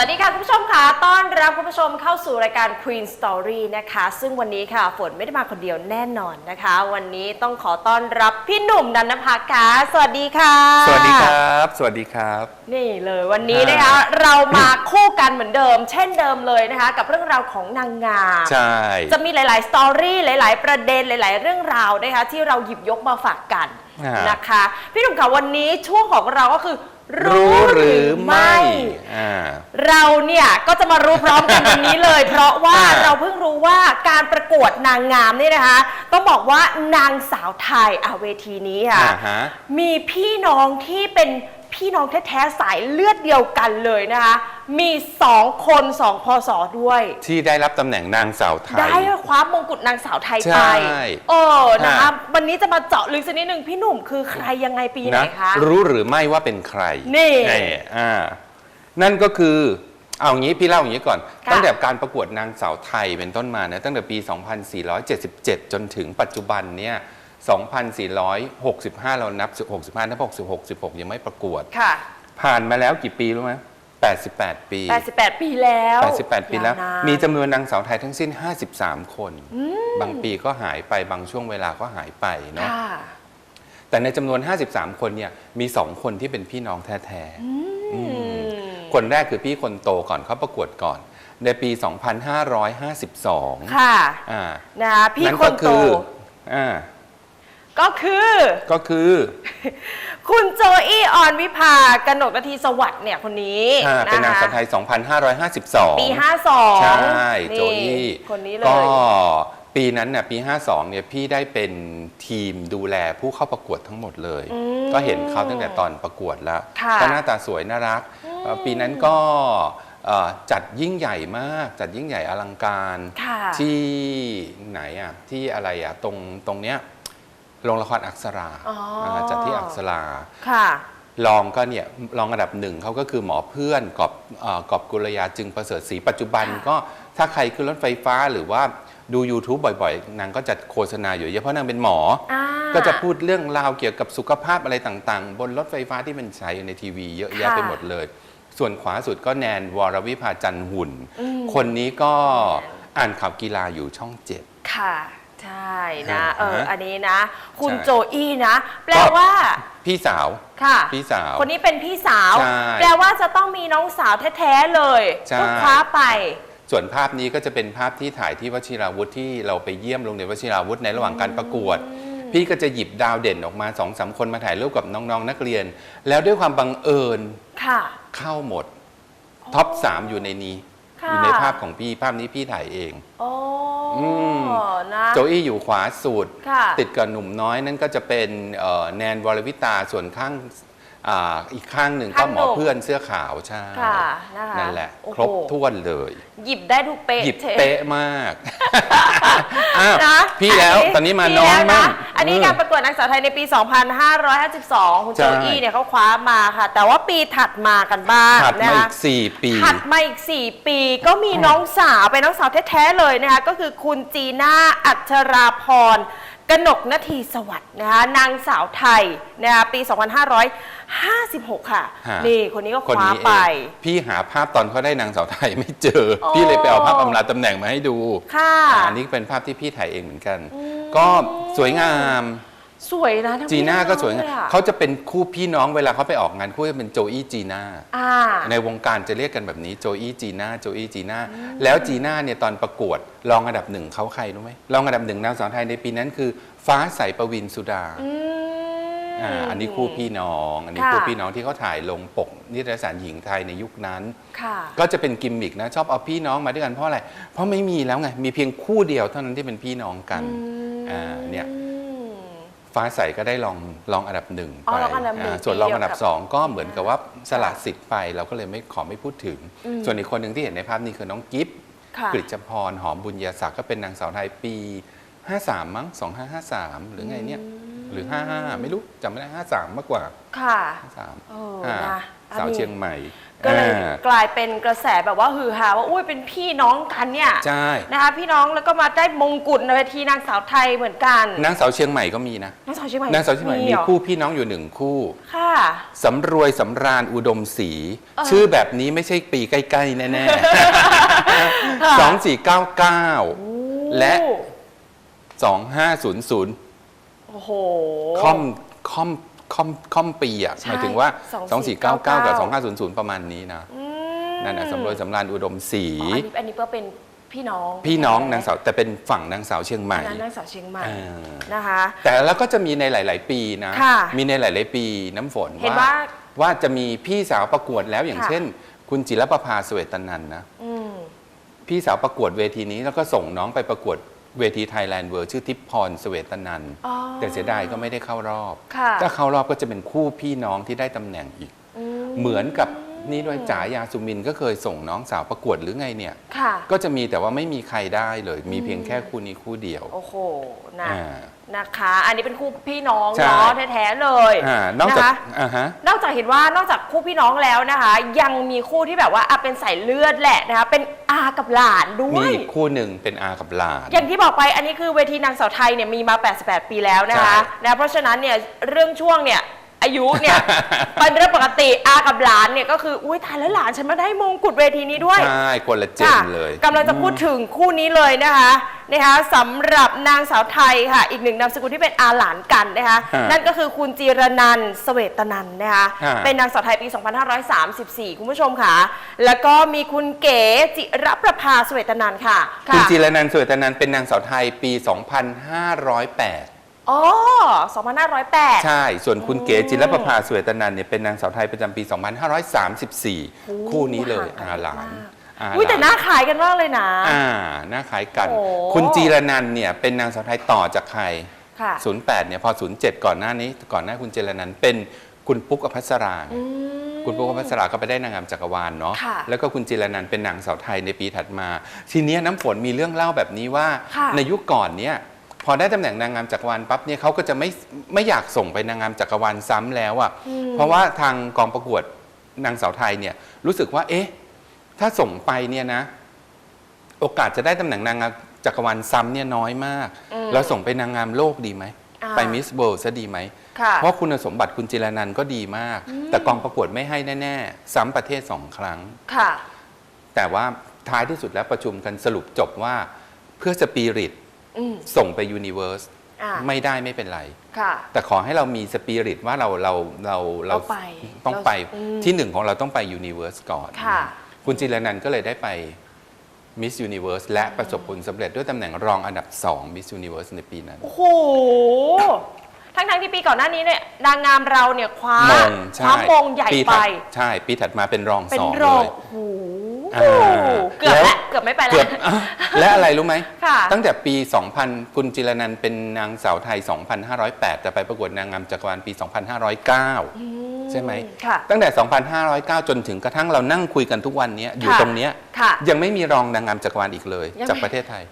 วัสดีค่ะคุณผู้ชมค่ะต้อนรับคุณผู้ชมเข้าสู่รายการ Queen Story นะคะ ซึ่งวันนี้ค่ะฝนไม่ได้มาคนเดียวแน่นอนนะคะ วันนี้ต้องขอต้อนรับพี่หนุ่มดันนภักค่ะสวัสดีค่ะ สวัสดีครับ สวัสดีครับ นี่เลยวันนี้นะคะอ่าเรามาคู่กันเหมือนเดิม เช่นเดิมเลยนะคะ กับเรื่องราวของนางงามใช่จะมีหลาย ๆ สตอรี่หลาย ๆ ประเด็นหลาย ๆ เรื่องราวนะคะที่เราหยิบยกมาฝากกันอ่านนะคะ พี่หนุ่มค่ะวันนี้ช่วงของเราก็คือ รู้หรือไม่ อ่า เราเนี่ยก็จะมารู้พร้อมกันวันนี้เลย เพราะว่าอ่าเราเพิ่งรู้ว่าการประกวดนางงามเนี่ยนะคะ ต้องบอกว่านางสาวไทยอาเวทีนี้ค่ะอ่าฮะ มีพี่น้องที่เป็น พี่น้องแท้ๆสายเลือดเดียวกันเลยนะคะ มีสองคนสองพศด้วย ที่ได้รับตำแหน่งนางสาวไทย ได้คว้ามงกุฎนางสาวไทยใช่ไปเออนะคะฮะ วันนี้จะมาเจาะลึกสักนิดหนึ่งพี่หนุ่มคือใครยังไงปีไหนนะคะ รู้หรือไม่ว่าเป็นใครนี่อ่านั่นก็คือ เอางี้พี่เล่าอย่างนี้ก่อน ค่ะ ตั้งแต่การประกวดนางสาวไทยเป็นต้นมานะตั้งแต่ปี 2477 จนถึงปัจจุบันเนี่ย 2465 เรานับ 65 นับ66 16 ยังไม่ประกวด ค่ะ ผ่านมาแล้วกี่ปีรู้ไหม88 ปี 88 ปีแล้ว 88 ปีแล้ว ยานาน มีจำนวนนางสาวไทยทั้งสิ้น 53 คน บางปีก็หายไป บางช่วงเวลาก็หายไปเนาะ ค่ะ แต่ในจำนวน 53 คนเนี่ย มี 2 คนที่เป็นพี่น้องแท้ๆ อืม คนแรกคือพี่คนโตก่อนเขาประกวดก่อน ในปี 2552ค่ะอ่านะคะพี่นั่นคก็นโต คืออ่า ก็คือ ก็คือ คุณโจอี้ออนวิภากนกนาทีสวัสดิ์เนี่ยคนนี้อ่าเป็นนางสาวไทยย2552 ปี 52 ใช่โจนี่อี้คนนี้เลก็ยปีนั้นน่ะปี 52 เนี่ยพี่ได้เป็นทีมดูแลผู้เข้าประกวดทั้งหมดเลย อืมก็เห็นเขาตั้งแต่ตอนประกวดแล้วค่ะ ก็หน้าตาสวยน่ารักเอ่อปีนั้นก็เอ่อจัดยิ่งใหญ่มาก จัดยิ่งใหญ่อลังการ ค่ะ ที่ไหนอะที่อะไรอะตรงตรงเนี้ย โรงละครอักษราอ๋ออ่าจัดที่อักษรา ค่ะ รองก็เนี่ยรองอันดับหนึ่งเขาก็คือหมอเพื่อนกอบเอ่อกอบกุลยาจึงประเสริฐศรีปัจจุบันค่ะก็ถ้าใครขึ้นรถไฟฟ้าหรือว่าดู YouTube บ่อยๆนางก็จะโฆษณาอยู่เยอะเพราะนางเป็นหมอ อ่าก็จะพูดเรื่องราวเกี่ยวกับสุขภาพอะไรต่างๆ บนรถไฟฟ้าที่มันใช้ในทีวีเยอะแยะค่ะไปหมดเลย ส่วนขวาสุดก็แนนวรวิภาจันทร์หุ่น อืมคนนี้ก็อ่านข่าวกีฬาอยู่ช่องเจ็ด ค่ะ ใช่นะฮะเอออันนี้นะ คุณใช่โจอี้นะ แปลว่าพี่สาวค่ะ พี่สาว คนนี้เป็นพี่สาว ใช่ แปลว่าจะต้องมีน้องสาวแท้ๆเลยใช่ ก็คว้าไป ส่วนภาพนี้ก็จะเป็นภาพที่ถ่ายที่วชิราวุธที่เราไปเยี่ยมโรงเรียนวชิราวุธในระหว่างการประกวด พี่ก็จะหยิบดาวเด่นออกมาสองสามคนมาถ่ายรูปกับน้องๆนักเรียน แล้วด้วยความบังเอิญค่ะ เข้าหมดท็อปสามอยู่ในนี้ค่ะ อยู่ในภาพของพี่ภาพนี้พี่ถ่ายเองโอ้อืมนะโจอี้อยู่ขวาสุดค่ะติดกับหนุ่มน้อยนั่นก็จะเป็นเอ่อแนนวรวิตาส่วนข้างอ่าอีกข้างหนึ่งก็ข้างหหมนุ่อมเพื่อนเสื้อขาวใช่ค่ะนะคะนั่นแหละโอ้โหครบถ้วนเลย หยิบได้ทุกเป๊ะหยิบชเป๊ะมาก อ้าวนะพี่แล้วตอนนี้มาพี่น้องแล้วะบ้างอันนี้อืมการประกวดนางสาวไทยในปี 2552 คุณใช่ โจอี้เนี่ยเขาคว้ามาค่ะ แต่ว่าปีถัดมากันบ้างถัดนะมาอีคะ กสี่ปี ถัดมาอีก 4 ปีก็มีน้องสาวเป็นน้องสาวแท้ ๆ เลยนะคะ ก็คือคุณจีน่าอัชราพร กนกนาทีสวัสดิ์นะคะนางสาวไทยนะคะปี 2556 ค่ะ ฮะ นี่คนนี้ก็คคนว้านี้เอไป งพี่หาภาพตอนเขาได้นางสาวไทยไม่เจอ โอ้ พี่เลยไปเอาภาพอำลาตำแหน่งมาให้ดูค่ะ อ่าอันนี้เป็นภาพที่พี่ถ่ายเองเหมือนกัน ก็สวยงาม สวยนะทั้งจีน่าพี่ก็สวยงามเลยอะเขาจะเป็นคู่พี่น้องเวลาเขาไปออกงานคู่จะเป็นโจอี้จีน่า อ่า ในวงการจะเรียกกันแบบนี้โจอี้จีน่าโจอี้จีน่าแล้วจีน่าเนี่ยตอนประกวดรองอันดับหนึ่งเขาใครรู้ไหมรองอันดับหนึ่งนางสาวไทยในปีนั้นคือ ฟ้าใสประวินสุดาอืม อ่าอันนี้คู่พี่น้อง อันนี้ค่ะ คู่พี่น้องที่เขาถ่ายลงปกนิตยสารหญิงไทยในยุคนั้น ค่ะ ก็จะเป็นกิมมิกนะชอบเอาพี่น้องมาด้วยกันเพราะอะไร เพราะไม่มีแล้วไงมีเพียงคู่เดียวเท่านั้นที่เป็นพี่น้องกันอ่าเนี่ยอืม ฟ้าใสก็ได้ลองลองอันดับหนึ่งอ๋ไปอรองอันดับหนึ่งอ่าส่วนรองอันดับปีเดียวกับสองก็เหมือนกับว่าสละสิทธิ์ไปเราก็เลยไม่ขอไม่พูดถึง อืม ส่วนอีกคนหนึ่งที่เห็นในภาพนี้คือน้องกิฟต์ค่ะ กฤษพรหอมบุญยศักดิ์ก็เป็นนางสาวไทยปี 53 มั้ง 2553 หรือไงเนี่ยหรือ 55 ไม่รู้จำไม่ได้ 53 มากกว่า ค่ะ53เอออ่านะสาวอันนี้เชียงใหม่ ก็เลยอ่ากลายเป็นกระแสแบบว่าฮือฮาว่าอุ้ยเป็นพี่น้องกันเนี่ยใช่ นะคะพี่น้องแล้วก็มาได้มงกุฎในเวทีนางสาวไทยเหมือนกันนางสาวเชียงใหม่ก็มีนะนางสาวเชียงใหม่นางสาวเชียงใหม่มีเหรอคู่พี่น้องอยู่หนึ่งคู่ ค่ะ สำรวยสำราญอุดมศรีเออชื่อแบบนี้ไม่ใช่ปีใกล้ ๆ แน่ๆสองสี่เก้าเก้าและสองห้าศูนย์ศูนย์โอ้โหค่อมค่อม ค่อมค่อมปีอะใช่หมายถึงว่า2499 2499 กับ 2500 ประมาณนี้นะอืมนั่นน่ะสำรวยสำราญอุดมศรีอ๋ออันนี้อันนี้ก็เป็นพี่น้องพี่น้องนางสาวแต่เป็นฝั่งนางสาวเชียงใหม่อันนั้นนางสาวเชียงใหม่อ่านะคะ แต่แล้วก็จะมีในหลาย ๆ ปีนะค่ะมีในหลาย ๆ ปีน้ำฝนเห็นว่าว่าจะมีพี่สาวประกวดแล้วอย่างค่ะเช่น คุณจิรประภาสเวตนันท์นะอืมพี่สาวประกวดเวทีนี้แล้วก็ส่งน้องไปประกวด เวทีไทยแลนด์เวิร์ชื่อทิพพรสเวตนันท์อ๋อแต่เสียดายก็ไม่ได้เข้ารอบ ค่ะ ถ้าเข้ารอบก็จะเป็นคู่พี่น้องที่ได้ตำแหน่งอีกอืมเหมือนกับ นี่ด้วยจ๋ายาสุมินก็เคยส่งน้องสาวประกวดหรือไงเนี่ย ค่ะ ก็จะมีแต่ว่าไม่มีใครได้เลย มีเพียงแค่คู่นี้คู่เดียว โอ้โหนะอ่า นะคะ อันนี้เป็นคู่พี่น้องใช่ เนาะแท้ๆเลยอ่านอกจากนะคะ อ่าฮะ นอกจากเห็นว่านอกจากคู่พี่น้องแล้วนะคะ ยังมีคู่ที่แบบว่าอะเป็นสายเลือดแหละนะคะ เป็นอากับหลานด้วมีย อีกคู่หนึ่งเป็นอากับหลาน อย่างที่บอกไปอันนี้คือเวทีนางสาวไทยเนี่ยมีมา 88 ปีแล้วนะคะใช่ นะเพราะฉะนั้นเนี่ยเรื่องช่วงเนี่ย อายุเนี่ยเป็นเรื่องปกติอากับหลานเนี่ยก็คืออุ้ยตายแล้วหลานฉันมาได้มงกุฎเวทีนี้ด้วยใช่คนละเจนค่ะเลยกำลังจะพูดถึงคู่นี้เลยนะคะนะคะสำหรับนางสาวไทยค่ะ อีกหนึ่งนามสกุลที่เป็นอาหลานกันนะคะฮะนั่นก็คือคุณจีรนันท์เสวตนันท์นะคะฮะเป็นนางสาวไทยปี 2534 คุณผู้ชมค่ะ แล้วก็มีคุณเก๋จิรประภาเสวตนันท์ค่ะ คุณค่ะจิรนันท์สวยตนันท์เป็นนางสาวไทยปี 2508 อ๋อ2508 ใช่ ส่วนคุณเก๋อืมจิรประภาสวยตนันท์เนี่ยเป็นนางสาวไทยประจำปี 2534 คู่นี้เลยห่างกันอาหลานมากอาหอุ้ยแต่หลานน้าขายกันมากเลยนะ อ่าหน้าคล้ายกัน โอ้ คุณจีรนันท์เนี่ยเป็นนางสาวไทยต่อจากใคร ค่ะ08เนี่ยพอ 07 ก่อนหน้านี้ก่อนหน้าคุณเจรนันท์เป็นคุณปุ๊กอภัสราไงอืม คุณปุ๊กอภัสราก็ไปได้นางงามจักรวาลเนาะค่ะแล้วก็คุณจิรนันท์เป็นนางสาวไทยในปีถัดมา ทีเนี้ยน้ำฝนมีเรื่องเล่าแบบนี้ว่าค่ะ ในยุคก่อนเนี่ยพ อได้ตำแหน่งนางงามจักรวาลปั๊บเนี่ยเขาก็จะไม่ไม่อยากส่งไปนางงามจักรวาลซ้ำแล้วอะ่ะอืมเพราะว่าทางกองประกวดนางสาวไทยเนี่ยรู้สึกว่า เอ๊ะ ถ้าส่งไปเนี่ยนะ โอกาสจะได้ตำแหน่งนางงามจักรวาลซ้ำเนี่ยน้อยมากอืมเราส่งไปนางงามโลกดีไหมอ่าไปมิสเบิร์ซะดีไหมค่ะเพราะคุณสมบัติคุณจิรนันท์ก็ดีมาก แต่กองประกวดไม่ให้แน่ ๆ ซ้ำประเทศสองครั้งค่ะแต่ว่าท้ายที่สุดแล้วประชุมกันสรุปจบว่าเพื่อสปิริต อืมส่งไปยูนิเว r ร์สอ่าไม่ได้ไม่เป็นไร ค่ะ แต่ขอให้เรามีสปิริตว่าเราเราเราเราต้องไปต้องไปเราอืมที่หนึ่งของเราต้องไปยูนิเว r ร์สก่อนค่ะ คุณจิรนันท์ก็เลยได้ไปมิสยูนิเว r ร์สและประสบผลสำเร็จด้วยตำแหน่งรองอันดับ2มิสยูนิเว r ร์สในปีนั้น โอ้โหทั้งทั้งๆที่ปีก่อนหน้านี้เนี่ยนางงามเราเนี่ยคว้ามงคใช่ว้ามงใหญ่ปีไป ถัดใช่ ปีถัดมาเป็นรองเป็นสองรเลองยโอ้โหอ่าเกือบแล้แล้ววเกื อบไม่ไปแล้เกืวอบอะและอะไรรู้ไหม ค่ะ ตั้งแต่ปี 2000 คุณจิรนันท์เป็นนางสาวไทย 2,508 แต่ไปประกวดนางงามจักรวาลปี 2,509ใช่ไหม ค่ะ ตั้งแต่ 2,509 จนถึงกระทั่งเรานั่งคุยกันทุกวันเนี้ยอยู่ค่ะตรงเนี้ยค่ะยังไม่มีรองนางงามจักรวาลอีกเลย ยังไม่ จากประเทศไทย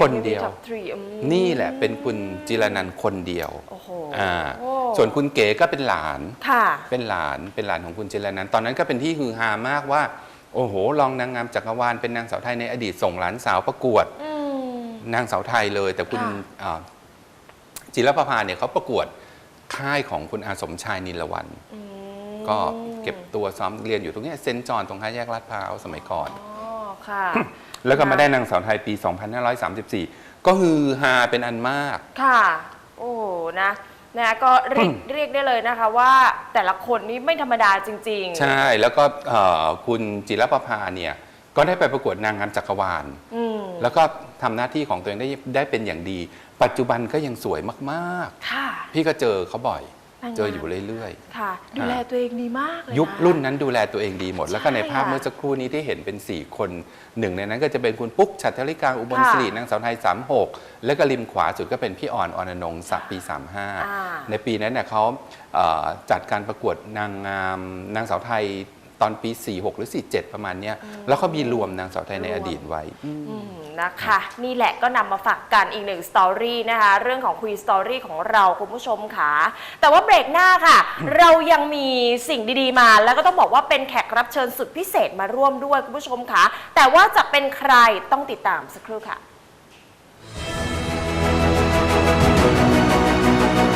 คนเดียวงไม่มี top three อืมนี่แหละเป็นคุณจิรนันท์คนเดียวโอ้โหอ่าโอ้ส่วนคุณเก๋ก็เป็นหลาน ค่ะ เป็นหลานเป็นหลานของคุณจิรนันท์ตอนนั้นก็เป็นที่ฮือฮามากว่า โอ้โหรองนางงามจักรวาลเป็นนางสาวไทยในอดีตส่งหลานสาวประกวดอืมนางสาวไทยเลย แต่คุณค่ะอ่าจิรประภาเนี่ยเขาประกวดค่ายของคุณอาสมชายนิลวันอืมก็เก็บตัวซ้อมเรียนอยู่ตรงเนี้ยเซนต์จอห์นตรงห้าแยกลาดพร้าวสมัยก่อนอ๋อค่ะ แล้วก็มาได้นางสาวไทยปี 2534 ก็ฮือฮาเป็นอันมาก ค่ะ โอ้นะ นะก็เรียกเรียกได้เลยนะคะว่าแต่ละคนนี้ไม่ธรรมดาจริง ๆ ใช่แล้วก็เอ่อคุณจิรประภาเนี่ยก็ได้ไปประกวดนางงามจักรวาล อืมแล้วก็ทำหน้าที่ของตัวเองได้ได้เป็นอย่างดี ปัจจุบันก็ยังสวยมากค่ะ ๆ พี่ก็เจอเขาบ่อยนางงาม เจออยู่เรื่อยค่ะ ดูแลตัวเองดีมากเลยๆยุคนะรุ่นนั้นดูแลตัวเองดีหมด แล้วก็ในภาพใช่ค่ะเมื่อสักครู่นี้ที่เห็นเป็น 4 คนหนึ่งในนั้นก็จะเป็นคุณปุ๊กฉัตรธริการอุบลค่ะสิรินางสาวไทย 36 แล้วก็ริมขวาสุดก็เป็นพี่อ่อนออนนงศักดิ์ปีอ่า35 ในปีนั้นเนี่ยเขาเอ่อจัดการประกวดนางงามนางสาวไทย ตอนปี 46 หรือ 47 ประมาณเนี้ยแล้วเขามีรวมนางสาวไทยในรวมอดีตไว้อืมนะคะ นี่แหละก็นำมาฝากกันอีกหนึ่งสตอรี่นะคะ เรื่องของคุยสตอรี่ของเราคุณผู้ชมค่ะ แต่ว่าเบรกหน้าค่ะ เรายังมีสิ่งดีๆมา แล้วก็ต้องบอกว่าเป็นแขกรับเชิญสุดพิเศษมาร่วมด้วยคุณผู้ชมค่ะ แต่ว่าจะเป็นใครต้องติดตามสักครู่ค่ะ